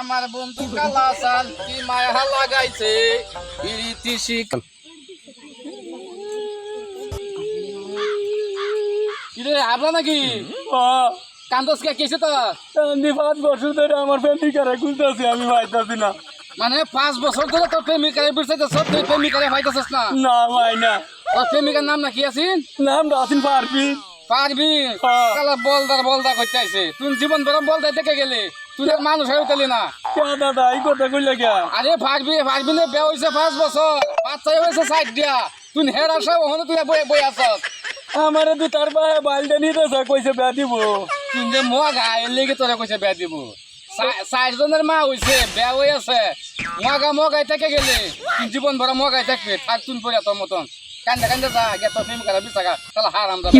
আমার বন্ধু কালা শান্তি মায়া লাগাইছে ইরিতি শিক কিরে আবলা নাকি? কান্দস কে কেছে তো আমি পাঁচ বছর ধরে আমার প্রেমিকারে খুঁজতেছি আমি পাইতাছি না। মানে পাঁচ বছর ধরে তোর প্রেমিকারে বুঝতে সব তুই প্রেমিকারে পাইতেছিস না? না ভাই না। তোর প্রেমিকার নাম নাকি আছিস নাম রাসিন পারবি পারবি? হ্যাঁ। কালা বলদার বলদা করতে আইছে তুই জীবন ভরা বলদাই দেখে গেলে। তুই আর মানুষ হয়ে উঠলি না। দাদা এই কথা কইলে কে? আরে ভাগবি ভাগবি নে বিয়া হয়েছে পাঁচ বছর। বাচ্চাই হয়েছে সাইড দিয়া। তুই হের আসা ওখানে তুই বই বই আছস। আমারে তো তার বাহে বালটা নিতেছে কইছে বেয়া দিব। তুই যে মগা এর লেগে তোরা কইছে বিয়া দিব। ষাট জনের মা হয়েছে বিয়া হয়ে আছে। মগা মগাই থেকে গেলে। জীবন ভরা মগাই থাকবে। থাক তুই পড়ে তোর মতন। কান্দে কান্দে যা গে তোর প্রেমিকারা বিচাকা। তাহলে হারাম যাবে